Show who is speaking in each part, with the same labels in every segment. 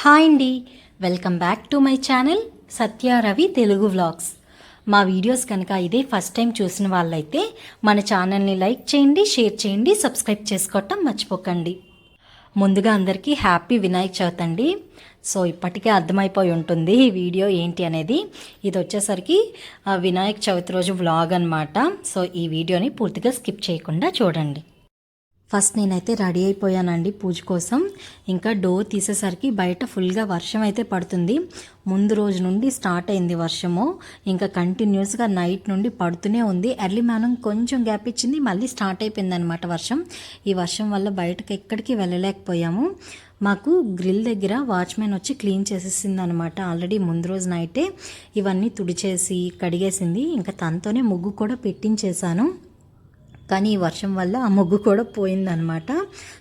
Speaker 1: Hi అండి. Welcome back to my channel Satya Ravi Telugu vlogs. మా videos కనుక ఇదే ఫస్ట్ టైం చూసిన వాళ్ళైతే మన ఛానల్ని లైక్ చేయండి షేర్ చేయండి సబ్స్క్రైబ్ చేసుకోవటం మర్చిపోకండి. ముందుగా అందరికీ హ్యాపీ వినాయక చవితి అండి. సో ఇప్పటికే అర్థమైపోయి ఉంటుంది ఈ వీడియో ఏంటి అనేది. ఇది వచ్చేసరికి వినాయక చవితి రోజు వ్లాగ్ అనమాట సో ఈ వీడియోని పూర్తిగా స్కిప్ చేయకుండా చూడండి. ఫస్ట్ నేనైతే రెడీ అయిపోయానండి పూజ కోసం. ఇంకా డోర్ తీసేసరికి బయట ఫుల్గా వర్షం అయితే పడుతుంది. ముందు రోజు నుండి స్టార్ట్ అయింది వర్షము. ఇంకా కంటిన్యూస్గా నైట్ నుండి పడుతూనే ఉంది. ఎర్లీ మార్నింగ్ కొంచెం గ్యాప్ ఇచ్చింది మళ్ళీ స్టార్ట్ అయిపోయింది అనమాట వర్షం. ఈ వర్షం వల్ల బయటకు ఎక్కడికి వెళ్ళలేకపోయాము. మాకు గ్రిల్ దగ్గర వాచ్మెన్ వచ్చి క్లీన్ చేసేసింది అనమాట ఆల్రెడీ ముందు రోజు నైటే ఇవన్నీ తుడిచేసి కడిగేసింది. ఇంకా తనతోనే ముగ్గు కూడా పెట్టించేశాను. కానీ ఈ వర్షం వల్ల ఆ ముగ్గు కూడా పోయిందనమాట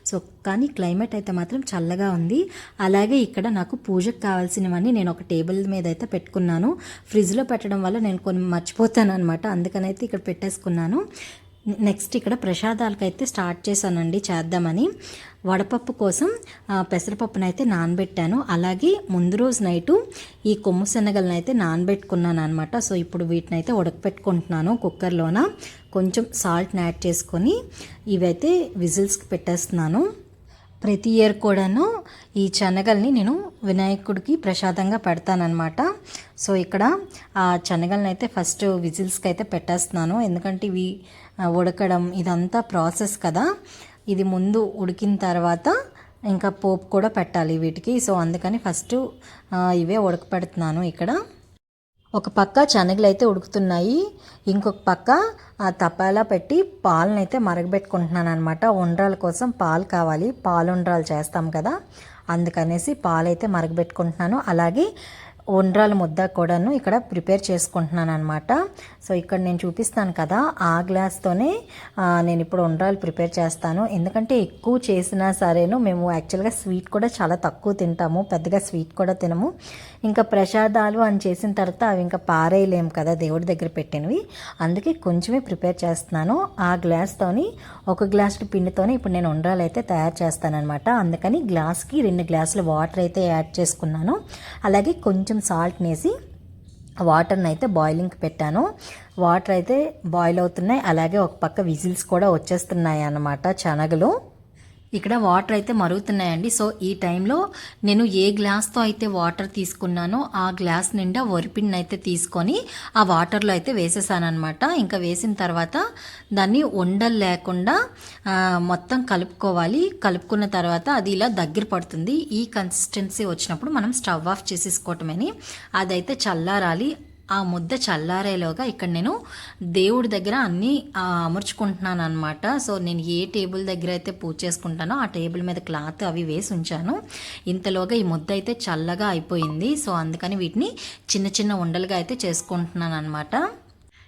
Speaker 1: సో కానీ క్లైమేట్ అయితే మాత్రం చల్లగా ఉంది. అలాగే ఇక్కడ నాకు పూజకు కావాల్సినవన్నీ నేను ఒక టేబుల్ మీద అయితే పెట్టుకున్నాను. ఫ్రిడ్జ్లో పెట్టడం వల్ల నేను కొన్ని మర్చిపోతాను అనమాట అందుకనైతే ఇక్కడ పెట్టేసుకున్నాను. నెక్స్ట్ ఇక్కడ ప్రసాదాలకైతే స్టార్ట్ చేశానండి చేద్దామని. వడపప్పు కోసం పెసరపప్పును అయితే నానబెట్టాను. అలాగే ముందు రోజు నైటు ఈ కొమ్ము శనగలను అయితే నానబెట్టుకున్నాను అనమాట సో ఇప్పుడు వీటిని అయితే ఉడకపెట్టుకుంటున్నాను కుక్కర్లోన. కొంచెం సాల్ట్ని యాడ్ చేసుకొని ఇవైతే విజిల్స్కి పెట్టేస్తున్నాను. ప్రతి ఇయర్ కూడాను ఈ శనగల్ని నేను వినాయకుడికి ప్రసాదంగా పెడతానమాట సో ఇక్కడ ఆ శనగల్ని అయితే ఫస్ట్ విజిల్స్కి అయితే పెట్టేస్తున్నాను. ఎందుకంటే ఇవి ఉడకడం ఇదంతా ప్రాసెస్ కదా. ఇది ముందు ఉడికిన తర్వాత ఇంకా పోపు కూడా పెట్టాలి వీటికి. సో అందుకని ఫస్ట్ ఇవే ఉడకపెడుతున్నాను ఇక్కడ. ఒక పక్క శనగలు అయితే ఉడుకుతున్నాయి ఇంకొక పక్క ఆ తపాలా పెట్టి పాలను అయితే మరగబెట్టుకుంటున్నాను అనమాట ఉండ్రాల కోసం పాలు కావాలి పాలు ఉండ్రాలు చేస్తాం కదా అందుకనేసి పాలు అయితే మరగబెట్టుకుంటున్నాను. అలాగే ఉండ్రాల ముద్ద కూడాను ఇక్కడ ప్రిపేర్ చేసుకుంటున్నాను అనమాట సో ఇక్కడ నేను చూపిస్తాను కదా ఆ గ్లాస్తోనే నేను ఇప్పుడు ఉండ్రాలు ప్రిపేర్ చేస్తాను. ఎందుకంటే ఎక్కువ చేసినా సరేను మేము యాక్చువల్గా స్వీట్ కూడా చాలా తక్కువ తింటాము పెద్దగా స్వీట్ కూడా తినము. ఇంకా ప్రసాదాలు అని చేసిన తర్వాత అవి ఇంకా పారేయలేము కదా దేవుడి దగ్గర పెట్టినవి. అందుకే కొంచెమే ప్రిపేర్ చేస్తున్నాను. ఆ గ్లాస్తోని ఒక గ్లాస్ పిండితోనే ఇప్పుడు నేను ఉండ్రాలు అయితే తయారు చేస్తానన్నమాట. అందుకని గ్లాస్కి రెండు గ్లాసులు వాటర్ అయితే యాడ్ చేసుకున్నాను. అలాగే కొంచెం కొంచెం సాల్ట్ వేసి వాటర్ని అయితే బాయిలింగ్కి పెట్టాను. వాటర్ అయితే బాయిల్ అవుతున్నాయి. అలాగే ఒక పక్క విజిల్స్ కూడా వచ్చేస్తున్నాయి అన్నమాట శనగలు. ఇక్కడ వాటర్ అయితే మరుగుతున్నాయండి. సో ఈ టైంలో నేను ఏ గ్లాస్తో అయితే వాటర్ తీసుకున్నానో ఆ గ్లాస్ నిండా వరిపిండిని అయితే తీసుకొని ఆ వాటర్లో అయితే వేసేసానమాట ఇంకా వేసిన తర్వాత దాన్ని ఉండలు లేకుండా మొత్తం కలుపుకోవాలి. కలుపుకున్న తర్వాత అది ఇలా దగ్గర పడుతుంది. ఈ కన్సిస్టెన్సీ వచ్చినప్పుడు మనం స్టవ్ ఆఫ్ చేసేసుకోవటమని. అదైతే చల్లారాలి. ఆ ముద్ద చల్లారేలోగా ఇక్కడ నేను దేవుడి దగ్గర అన్నీ అమర్చుకుంటున్నాను అనమాట సో నేను ఏ టేబుల్ దగ్గర అయితే పూజ చేసుకుంటానో ఆ టేబుల్ మీద క్లాత్ అవి వేసి ఉంచాను. ఇంతలోగా ఈ ముద్ద అయితే చల్లగా అయిపోయింది. సో అందుకని వీటిని చిన్న చిన్న ఉండలుగా అయితే చేసుకుంటున్నాను అనమాట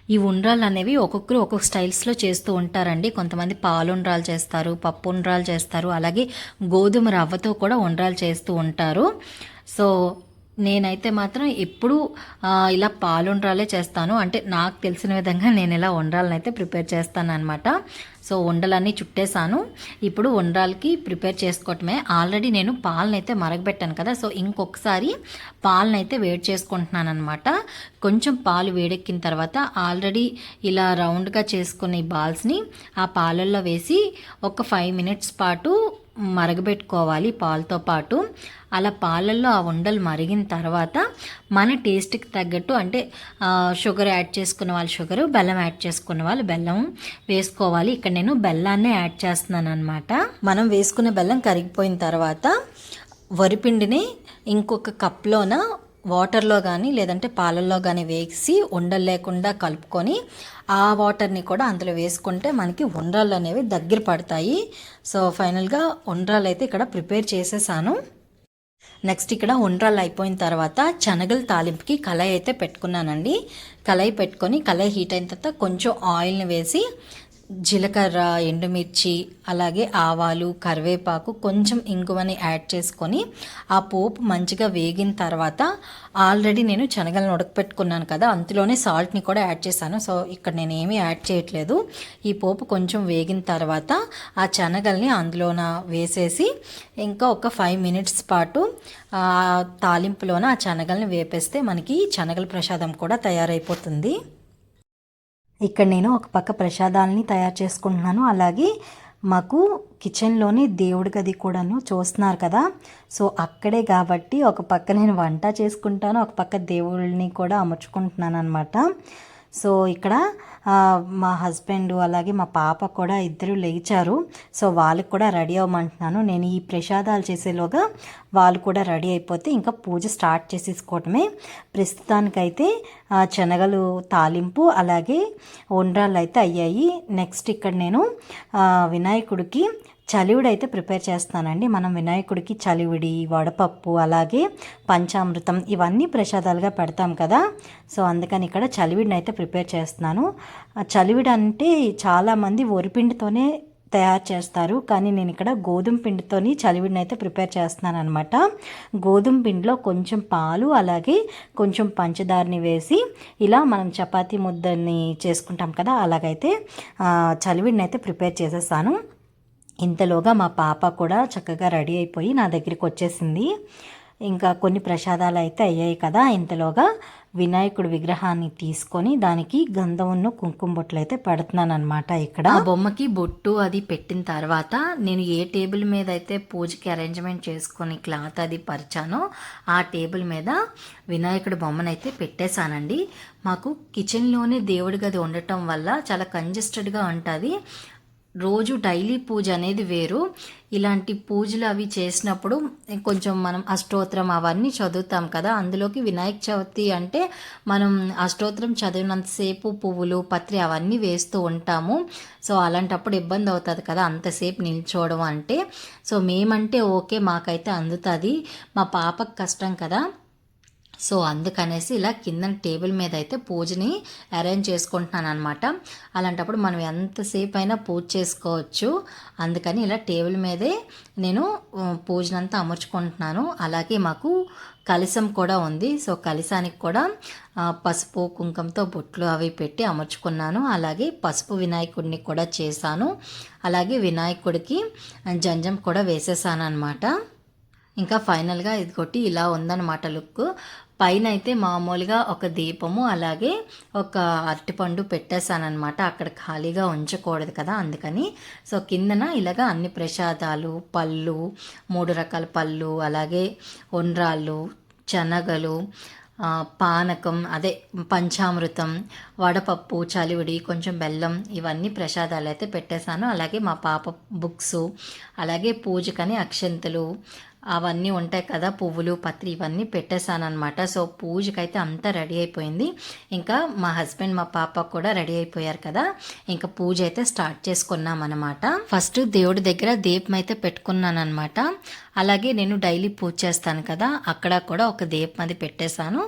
Speaker 1: ఈ ఉండ్రాలు అనేవి ఒక్కొక్కరు ఒక్కొక్క స్టైల్స్లో చేస్తూ ఉంటారండి. కొంతమంది పాలు ఉండ్రాలు చేస్తారు పప్పు ఉండ్రాలు చేస్తారు అలాగే గోధుమ రవ్వతో కూడా ఉండ్రాలు చేస్తూ ఉంటారు. సో నేనైతే మాత్రం ఎప్పుడు ఇలా పాలుండ్రాలే చేస్తాను. అంటే నాకు తెలిసిన విధంగా నేను ఇలా ఉండ్రాలను అయితే ప్రిపేర్ చేస్తాను అనమాట సో ఉండలన్నీ చుట్టేసాను ఇప్పుడు ఉండ్రాలకి ప్రిపేర్ చేసుకోవటమే. ఆల్రెడీ నేను పాలను అయితే మరగబెట్టాను కదా సో ఇంకొకసారి పాలను అయితే వేడి చేసుకుంటున్నాను అనమాట కొంచెం పాలు వేడెక్కిన తర్వాత ఆల్రెడీ ఇలా రౌండ్గా చేసుకున్న ఈ బాల్స్ని ఆ పాలల్లో వేసి ఒక ఫైవ్ మినిట్స్ పాటు మరగబెట్టుకోవాలి పాలతో పాటు. అలా పాలల్లో ఆ ఉండలు మరిగిన తర్వాత మన టేస్ట్కి తగ్గట్టు అంటే షుగర్ యాడ్ చేసుకున్న వాళ్ళు షుగర్ బెల్లం యాడ్ చేసుకున్న వాళ్ళు బెల్లం వేసుకోవాలి. ఇక్కడ నేను బెల్లాన్నే యాడ్ చేస్తున్నాను అనమాట మనం వేసుకున్న బెల్లం కరిగిపోయిన తర్వాత వరిపిండిని ఇంకొక కప్లోన వాటర్లో కానీ లేదంటే పాలల్లో కానీ వేసి ఉండలు లేకుండా కలుపుకొని ఆ వాటర్ని కూడా అందులో వేసుకుంటే మనకి ఉండ్రాళ్ళు అనేవి దగ్గర పడతాయి. సో ఫైనల్గా ఉండ్రాలు అయితే ఇక్కడ ప్రిపేర్ చేసేసాను. నెక్స్ట్ ఇక్కడ ఉండ్రాలు అయిపోయిన తర్వాత శనగల తాలింపుకి కళాయి అయితే పెట్టుకున్నానండి. కళాయి పెట్టుకొని కళాయి హీట్ అయిన తర్వాత కొంచెం ఆయిల్ని వేసి జీలకర్ర ఎండుమిర్చి అలాగే ఆవాలు కరివేపాకు కొంచెం ఇంగువని యాడ్ చేసుకొని ఆ పోపు మంచిగా వేగిన తర్వాత ఆల్రెడీ నేను శనగలను ఉడకపెట్టుకున్నాను కదా అందులోనే సాల్ట్ని కూడా యాడ్ చేశాను. సో ఇక్కడ నేను ఏమీ యాడ్ చేయట్లేదు. ఈ పోపు కొంచెం వేగిన తర్వాత ఆ శనగల్ని అందులోన వేసేసి ఇంకా ఒక ఫైవ్ మినిట్స్ పాటు తాలింపులోన ఆ శనగల్ని వేపేస్తే మనకి శనగల ప్రసాదం కూడా తయారైపోతుంది. ఇక్కడ నేను ఒక పక్క ప్రసాదాలని తయారు చేసుకుంటున్నాను. అలాగే మాకు కిచెన్లోనే దేవుడి గది కూడాను చూస్తున్నారు కదా. సో అక్కడే కాబట్టి ఒక పక్క నేను వంట చేసుకుంటాను ఒక పక్క దేవుళ్ళని కూడా అమర్చుకుంటున్నాను అనమాట సో ఇక్కడ మా హస్బెండ్ అలాగే మా పాప కూడా ఇద్దరు లేచారు. సో వాళ్ళకి కూడా రెడీ అవ్వమంటున్నాను. నేను ఈ ప్రసాదాలు చేసేలోగా వాళ్ళు కూడా రెడీ అయిపోతే ఇంకా పూజ స్టార్ట్ చేసేసుకోవటమే. ప్రస్తుతానికైతే శనగలు తాలింపు అలాగే ఉండ్రాళ్ళు అయితే అయ్యాయి. నెక్స్ట్ ఇక్కడ నేను వినాయకుడికి చలివిడైతే ప్రిపేర్ చేస్తానండి మనం వినాయకుడికి చలివిడి వడపప్పు అలాగే పంచామృతం ఇవన్నీ ప్రసాదాలుగా పెడతాం కదా. సో అందుకని ఇక్కడ చలివిడిని అయితే ప్రిపేర్ చేస్తున్నాను. చలివిడి అంటే చాలామంది వరిపిండితోనే తయారు చేస్తారు. కానీ నేను ఇక్కడ గోధుమ పిండితోని చలివిడిని అయితే ప్రిపేర్ చేస్తున్నాను అనమాట గోధుమ పిండిలో కొంచెం పాలు అలాగే కొంచెం పంచదారని వేసి ఇలా మనం చపాతీ ముద్దని చేసుకుంటాం కదా. అలాగైతే చలివిడిని అయితే ప్రిపేర్ చేసేసాను. ఇంతలోగా మా పాప కూడా చక్కగా రెడీ అయిపోయి నా దగ్గరికి వచ్చేసింది. ఇంకా కొన్ని ప్రసాదాలు అయితే అయ్యాయి కదా. ఇంతలోగా వినాయకుడి విగ్రహాన్ని తీసుకొని దానికి గంధమును కుంకుమ బొట్లు అయితే పెడుతున్నానమాట అనమాట ఇక్కడ. ఆ బొమ్మకి బొట్టు అది పెట్టిన తర్వాత నేను ఏ టేబుల్ మీద అయితే పూజకి అరేంజ్మెంట్ చేసుకొని క్లాత్ అది పరిచానో ఆ టేబుల్ మీద వినాయకుడి బొమ్మను అయితే పెట్టేశానండి. మాకు కిచెన్లోనే దేవుడి గది ఉండటం వల్ల చాలా కంజెస్టెడ్గా ఉంటుంది. రోజు డైలీ పూజ అనేది వేరు. ఇలాంటి పూజలు అవి చేసినప్పుడు కొంచెం మనం అష్టోత్తరం అవన్నీ చదువుతాం కదా. అందులోకి వినాయక చవితి అంటే మనం అష్టోత్తరం చదివినంతసేపు పువ్వులు పత్రి అవన్నీ వేస్తూ ఉంటాము. సో అలాంటప్పుడు ఇబ్బంది అవుతుంది కదా అంతసేపు నిల్చోవడం అంటే. సో మేమంటే ఓకే మాకైతే అందుతుంది. మా పాపకు కష్టం కదా. సో అందుకనేసి ఇలా కింద టేబుల్ మీద అయితే పూజని అరేంజ్ చేసుకుంటున్నాను అనమాట అలాంటప్పుడు మనం ఎంతసేపు అయినా పూజ చేసుకోవచ్చు. అందుకని ఇలా టేబుల్ మీదే నేను పూజనంతా అమర్చుకుంటున్నాను. అలాగే మాకు కలిసం కూడా ఉంది. సో కలిసానికి కూడా పసుపు కుంకంతో బొట్లు అవి పెట్టి అమర్చుకున్నాను. అలాగే పసుపు వినాయకుడిని కూడా చేశాను. అలాగే వినాయకుడికి జంజం కూడా వేసేసాను అనమాట ఇంకా ఫైనల్గా ఇది కొట్టి ఇలా ఉందన్నమాట లుక్. పైన అయితే మామూలుగా ఒక దీపము అలాగే ఒక అరటిపండు పెట్టేశానమాట అక్కడ ఖాళీగా ఉంచకూడదు కదా అందుకని. సో కిందన ఇలాగా అన్ని ప్రసాదాలు పళ్ళు మూడు రకాల పళ్ళు అలాగే ఉండ్రాళ్ళు శనగలు పానకం అదే పంచామృతం వడపప్పు చలివిడి కొంచెం బెల్లం ఇవన్నీ ప్రసాదాలు అయితే పెట్టేశాను. అలాగే మా పాప బుక్స్ అలాగే పూజకని అక్షంతలు అవన్నీ ఉంటాయి కదా పువ్వులు పత్రి ఇవన్నీ పెట్టేశానమాట సో పూజకైతే అంతా రెడీ అయిపోయింది. ఇంకా మా హస్బెండ్ మా పాప కూడా రెడీ అయిపోయారు కదా. ఇంకా పూజ అయితే స్టార్ట్ చేసుకున్నాం అనమాట ఫస్ట్ దేవుడి దగ్గర దీపం అయితే పెట్టుకున్నాను అనమాట అలాగే నేను డైలీ పూజ చేస్తాను కదా అక్కడ కూడా ఒక దీపం అది పెట్టేశాను.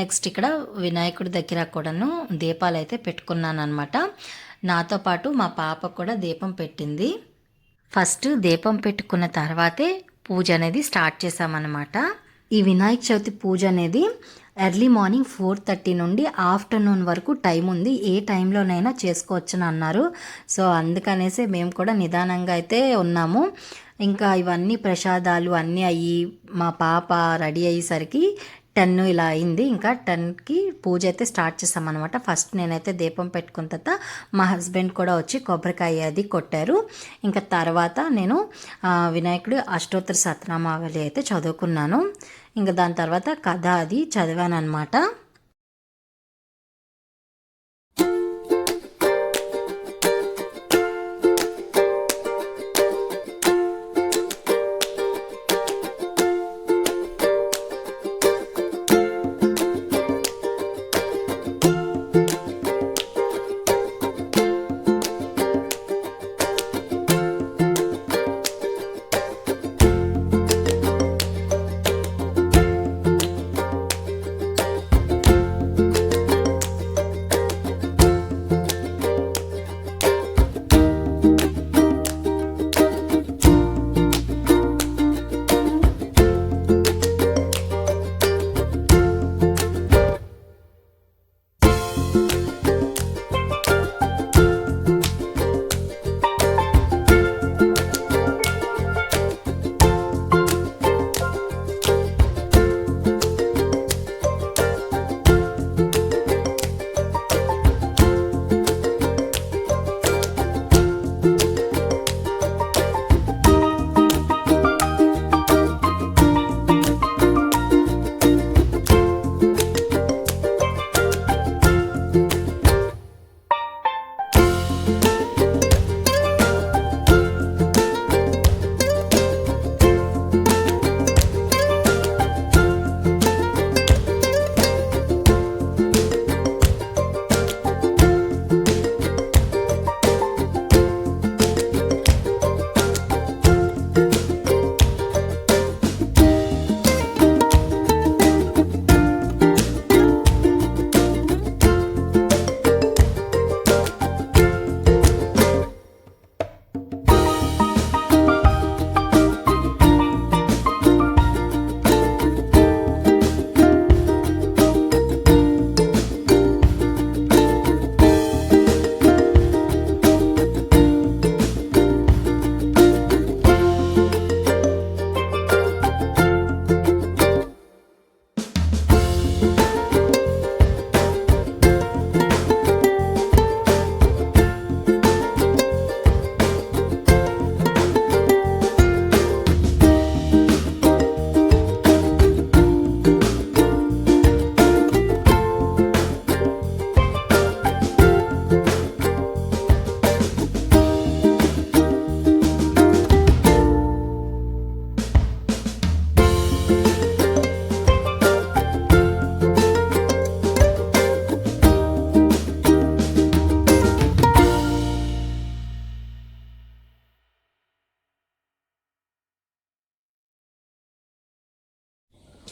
Speaker 1: నెక్స్ట్ ఇక్కడ వినాయకుడి దగ్గర కూడాను దీపాలు అయితే పెట్టుకున్నాను అనమాట నాతో పాటు మా పాప కూడా దీపం పెట్టింది. ఫస్ట్ దీపం పెట్టుకున్న తర్వాతే పూజ అనేది స్టార్ట్ చేసామన్నమాట ఈ వినాయక చవితి పూజ అనేది ఎర్లీ మార్నింగ్ ఫోర్ థర్టీ నుండి ఆఫ్టర్నూన్ వరకు టైం ఉంది. ఏ టైంలోనైనా చేసుకోవచ్చని అన్నారు. సో అందుకనేసి మేము కూడా నిదానంగా అయితే ఉన్నాము. ఇంకా ఇవన్నీ ప్రసాదాలు అన్నీ అయ్యి మా పాప రెడీ అయ్యేసరికి టెన్ ఇలా అయింది. ఇంకా టెన్కి పూజ అయితే స్టార్ట్ చేసామన్నమాట ఫస్ట్ నేనైతే దీపం పెట్టుకున్న తర్వాత మా హస్బెండ్ కూడా వచ్చి కొబ్బరికాయ అది కొట్టారు. ఇంకా తర్వాత నేను వినాయకుడు అష్టోత్తర సత్నామావళి అయితే చదువుకున్నాను. ఇంకా దాని తర్వాత కథ అది చదివాను అనమాట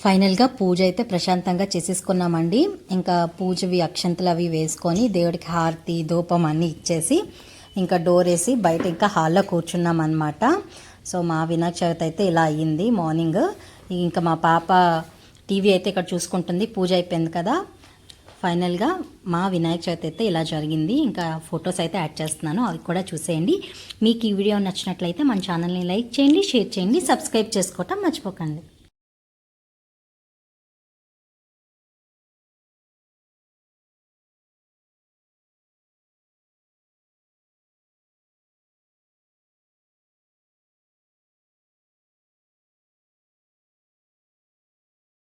Speaker 1: ఫైనల్గా పూజ అయితే ప్రశాంతంగా చేసేసుకున్నామండి. ఇంకా పూజవి అక్షంతలు అవి వేసుకొని దేవుడికి హారతి ధూపం అన్నీ ఇచ్చేసి ఇంకా డోర్ వేసి బయట ఇంకా హాల్లో కూర్చున్నాం అనమాట సో మా వినాయక చవితి అయితే ఇలా అయ్యింది మార్నింగ్. ఇంకా మా పాప టీవీ అయితే ఇక్కడ చూసుకుంటుంది. పూజ అయిపోయింది కదా. ఫైనల్గా మా వినాయక చవితి అయితే ఇలా జరిగింది. ఇంకా ఫొటోస్ అయితే యాడ్ చేస్తున్నాను. అవి కూడా చూసేయండి. మీకు ఈ వీడియో నచ్చినట్లయితే మన ఛానల్ని లైక్ చేయండి షేర్ చేయండి సబ్స్క్రైబ్ చేసుకోవటం మర్చిపోకండి.